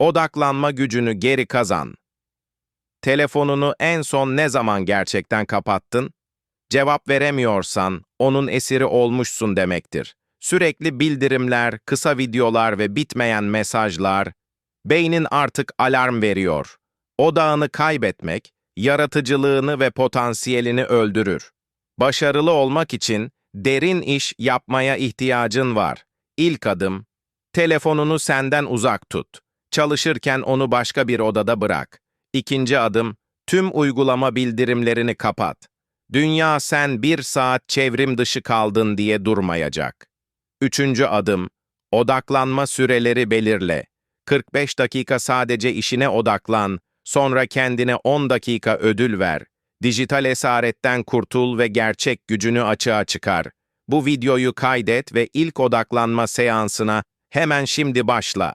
Odaklanma gücünü geri kazan. Telefonunu en son ne zaman gerçekten kapattın? Cevap veremiyorsan onun esiri olmuşsun demektir. Sürekli bildirimler, kısa videolar ve bitmeyen mesajlar, beynin artık alarm veriyor. Odağını kaybetmek, yaratıcılığını ve potansiyelini öldürür. Başarılı olmak için derin iş yapmaya ihtiyacın var. İlk adım, telefonunu senden uzak tut. Çalışırken onu başka bir odada bırak. İkinci adım, tüm uygulama bildirimlerini kapat. Dünya sen bir saat çevrim dışı kaldın diye durmayacak. Üçüncü adım, odaklanma süreleri belirle. 45 dakika sadece işine odaklan, sonra kendine 10 dakika ödül ver. Dijital esaretten kurtul ve gerçek gücünü açığa çıkar. Bu videoyu kaydet ve ilk odaklanma seansına hemen şimdi başla.